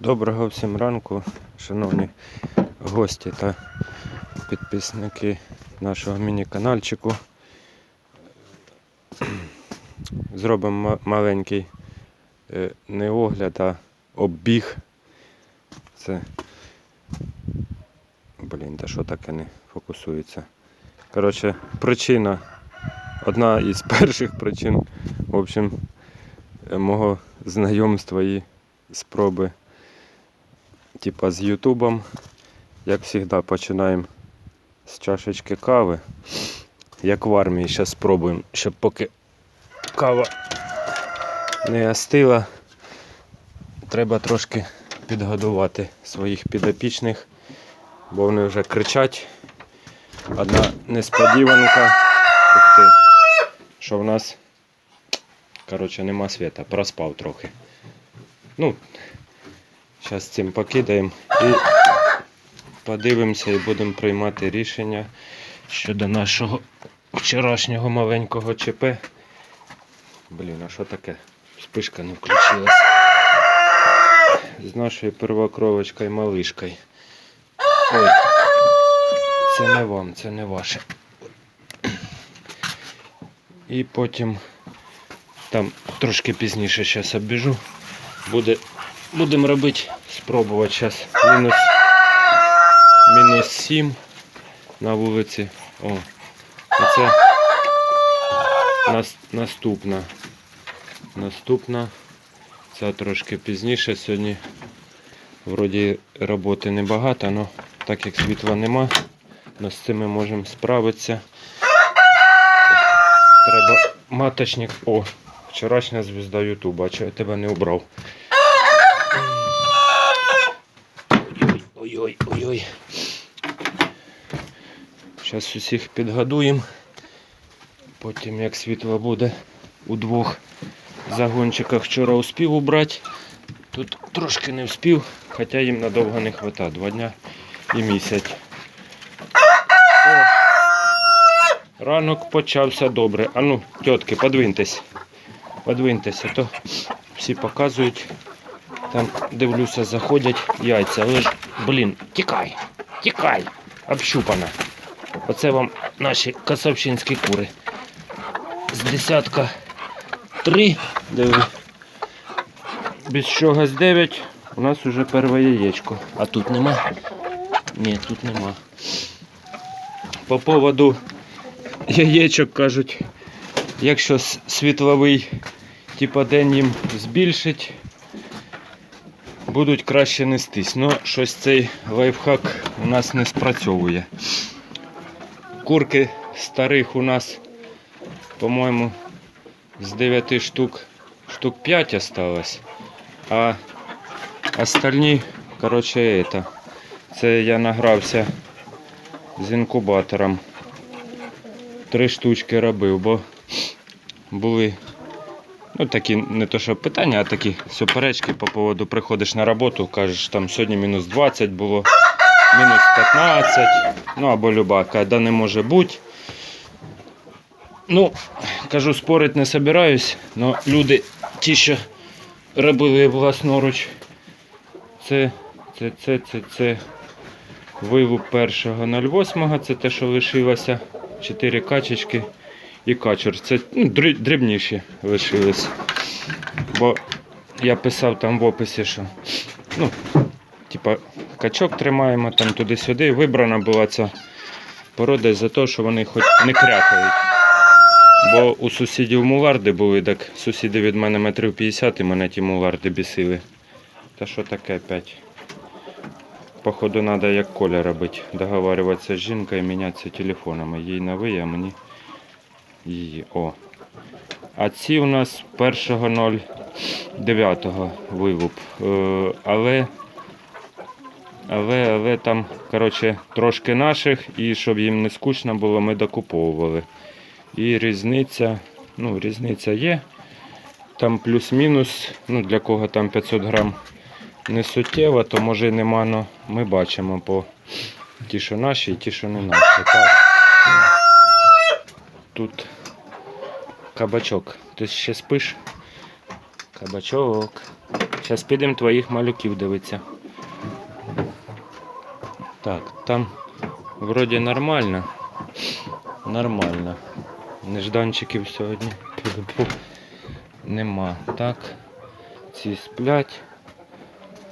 Доброго всім ранку, шановні гості та підписники нашого міні-канальчику. Зробимо маленький е, не огляд, а оббіг. Це. Блін, та що таке не фокусується. Коротше, причина. Одна із перших причин, в общем, е, мого знайомства і спроби типа з Ютубом. Як завжди, починаємо з чашечки кави. Як в армії, зараз спробуємо, щоб поки кава не остила, треба трошки підгодувати своїх підопічних, бо вони вже кричать. Одна несподіванка. Ух ти, що в нас коротше, нема світа, проспав трохи. Ну, Зараз цим покидаємо і подивимося і будемо приймати рішення щодо нашого вчорашнього маленького ЧП. Блін, а що таке? Спишка не включилась. З нашою первокровочкою малишкою. Ой, це не вам, це не ваше. І потім там трошки пізніше зараз обіжу. Буде Будемо робити, спробувати зараз. Мінус, мінус 7 на вулиці. О, це нас, наступна. Наступна. Це трошки пізніше. Сьогодні вроді роботи небагато, але так як світла нема, але з цим ми можемо справитися. Треба маточник. О, вчорашня звізда Ютуба, а я тебе не обрав. Ой-ой, ой-ой. Зараз усіх підгодуємо. Потім як світло буде у двох загончиках вчора успів убрати. Тут трошки не вспів, хоча їм надовго не вистачає. Два дня і місяць. О, ранок почався добре. Ану, тітки, подвиньтесь. А то всі показують. Там дивлюся, заходять яйця, але ж, блін, тікай, тікай, общупана. Оце вам наші касавчинські кури. З десятка три, диви. Без чогось дев'ять. У нас уже перше яєчко. А тут нема? Ні, тут нема. По поводу яєчок кажуть, якщо світловий типа день їм збільшить, будуть краще нестись. Ну, щось цей лайфхак у нас не спрацьовує. Курки старих у нас, по-моєму, з 9 штук, штук 5 осталось. А остальні, коротше, это, це я награвся з інкубатором. Три штучки робив, бо були Ну, такі не то що питання, а такі суперечки по поводу приходиш на роботу, кажеш, там сьогодні мінус 20 було, мінус 15, ну або люба, да не може бути. Ну, кажу, спорити не собираюсь, але люди, ті, що робили власноруч, це, це, це, це, це вилуп 1.08, це те, що лишилося, 4 качечки і качур. Це ну, дрібніші лишились. Бо я писав там в описі, що ну, типа, качок тримаємо там туди-сюди. Вибрана була ця порода за те, що вони хоч не крякають. Бо у сусідів муларди були, так сусіди від мене метрів 50 і мене ті муларди бісили. Та що таке опять? Походу, треба як Коля робити. Договарюватися з жінкою і мінятися телефонами. Їй на ви, а мені О. А ці у нас 1.09 вилуп. Е, але, але, але там, коротше, трошки наших, і щоб їм не скучно було, ми докуповували. І різниця, ну, різниця є. Там плюс-мінус, ну для кого там 500 грам не суттєво, то може нема, но ми бачимо по ті, що наші, і ті, що не наші. Так. Тут кабачок. Ти ще спиш? Кабачок. Зараз підемо твоїх малюків дивитися. Так, там вроді нормально. Нормально. Нежданчиків сьогодні нема. Так. Ці сплять.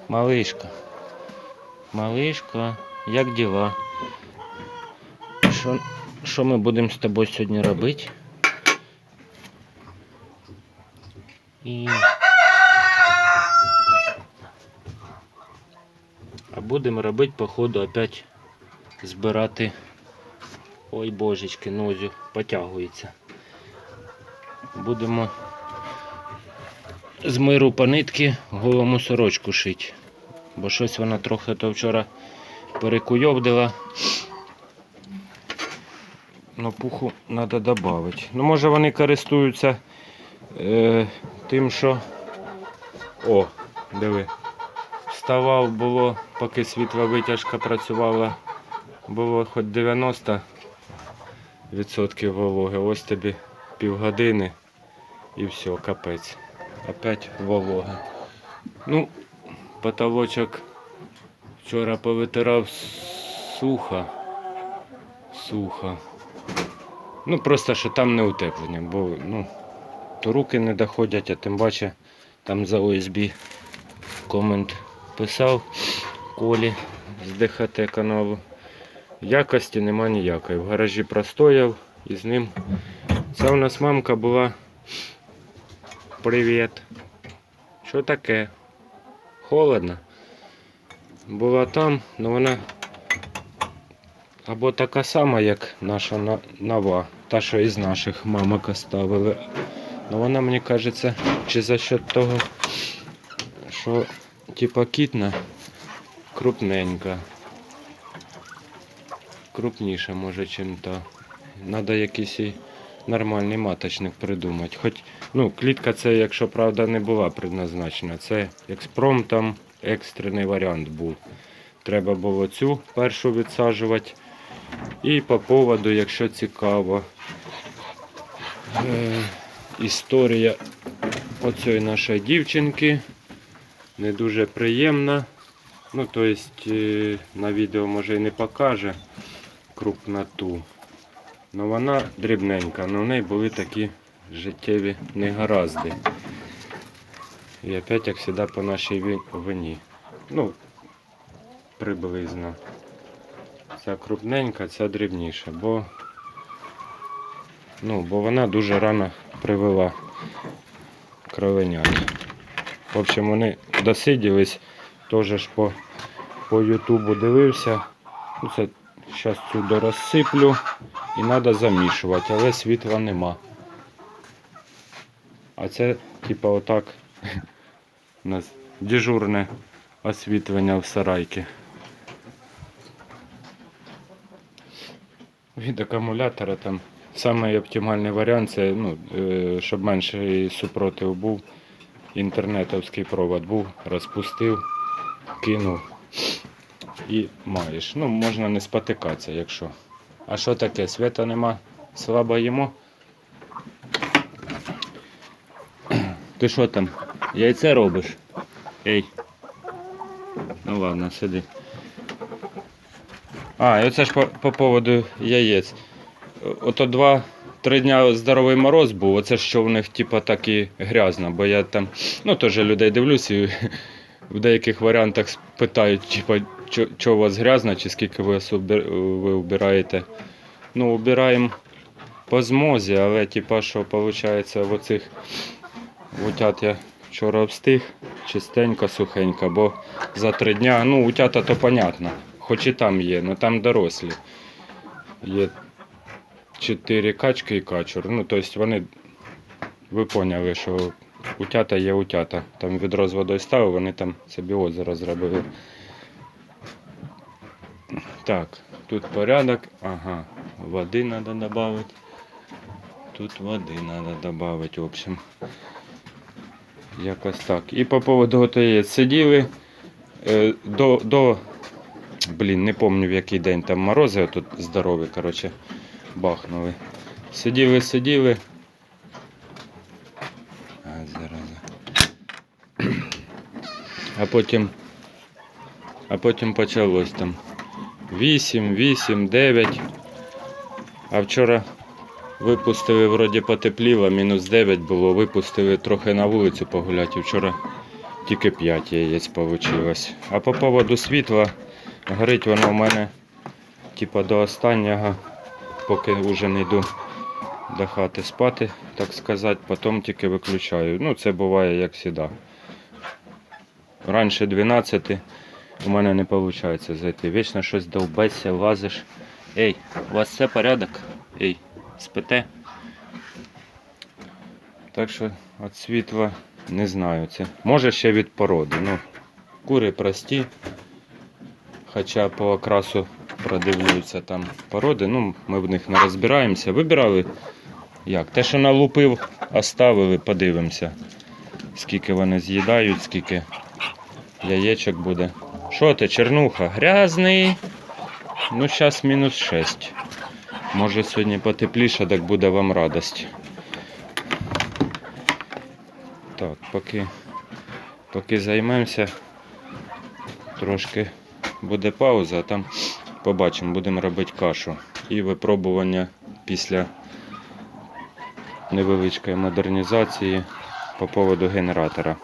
Малишка. Малишка, як діла? Що, ми будемо з тобою сьогодні робити? І... А будемо робити, походу, опять збирати. Ой божечки, нозю потягується. Будемо з миру по нитки голому сорочку шити. Бо щось вона трохи то вчора перекуйовдила. Ну, пуху треба додати. Ну, може вони користуються е, тим, що. О, диви. Вставав було, поки світла витяжка працювала, було хоч 90% вологи. Ось тобі півгодини і все, капець. Опять волога. Ну, потолочок вчора повитирав сухо. Сухо. Ну, просто що там не утеплення, бо ну, то руки не доходять, а тим паче там за ОСБ комент писав Колі з ДХТ каналу. Якості нема ніякої. В гаражі простояв і з ним. Це у нас мамка була. Привіт. Що таке? Холодно. Була там, але вона або така сама, як наша нова, та, що із наших мамок оставили. Ну вона, мені кажеться, чи за счет того, що типа кітна крупненька. Крупніша, може, чим та. Надо якийсь їй нормальний маточник придумати. Хоч, ну, клітка це, якщо правда, не була предназначена. Це експром там екстрений варіант був. Треба було цю першу відсаджувати. І по поводу, якщо цікаво, е, історія оцієї нашої дівчинки не дуже приємна. Ну, то есть, е, на відео може і не покаже крупноту. Ну вона дрібненька, але в неї були такі життєві негаразди. І опять, як завжди, по нашій вині. Ну, приблизно. Ця крупненька, ця дрібніша, бо, ну, бо вона дуже рано привела кровенят. В общем, вони досиділись, теж ж по, по Ютубу дивився. Ну, це зараз цю дорозсиплю і треба замішувати, але світла нема. А це, типа, отак у нас дежурне освітлення в сарайці. Від акумулятора там самий оптимальний варіант це, ну, е, щоб менший супротив був. Інтернетовський провод був, розпустив, кинув і маєш. Ну, можна не спотикатися, якщо. А що таке? Свята нема, слабо їмо. Ти що там? Яйце робиш? Ей. Ну ладно, сиди. А, і оце ж по, по поводу яєць. Ото два-три дня здоровий мороз був, оце що в них типа так і грязно, бо я там, ну теж людей дивлюсь і в деяких варіантах питають, типа, що, у вас грязно, чи скільки ви, ви убираєте. Ну, убираємо по змозі, але типа, що виходить в оцих утят я вчора обстиг, чистенько, сухенько, бо за три дня, ну, утята то понятно, хоч і там є, але там дорослі. Є чотири качки і качур. Ну, тобто вони, ви поняли, що утята є утята. Там відро з водою ставив, вони там собі озеро зробили. Так, тут порядок. Ага, води треба додати. Тут води треба додати, в общем. Якось так. І по поводу яєць сиділи е, до, до. Блін, не пам'ятаю в який день там морози тут здорові, коротше, бахнули. Сиділи, сиділи. А, зараза. А потім. А потім почалось там 8, 8, 9. А вчора випустили, вроді потепліло, мінус 9 було, випустили трохи на вулицю погуляти. Вчора тільки 5 яєць вийшло. А по поводу світла, горить воно в мене типа до останнього, поки вже не йду до хати спати, так сказати, потім тільки виключаю. Ну, це буває як завжди. Раніше 12 у мене не виходить зайти. Вічно щось довбеться, лазиш. Ей, у вас все порядок? Ей, спите? Так що від світла не знаю. Це. Може ще від породи. Ну, кури прості. Хоча по окрасу продивлюються там породи. Ну, ми в них не розбираємося. Вибирали як? Те, що налупив, оставили, подивимося. Скільки вони з'їдають, скільки яєчок буде. Що ти, чернуха? Грязний. Ну, зараз мінус 6. Може сьогодні потепліше, так буде вам радость. Так, поки, поки займемося, трошки буде пауза, а там побачимо, будемо робити кашу. І випробування після невеличкої модернізації по поводу генератора.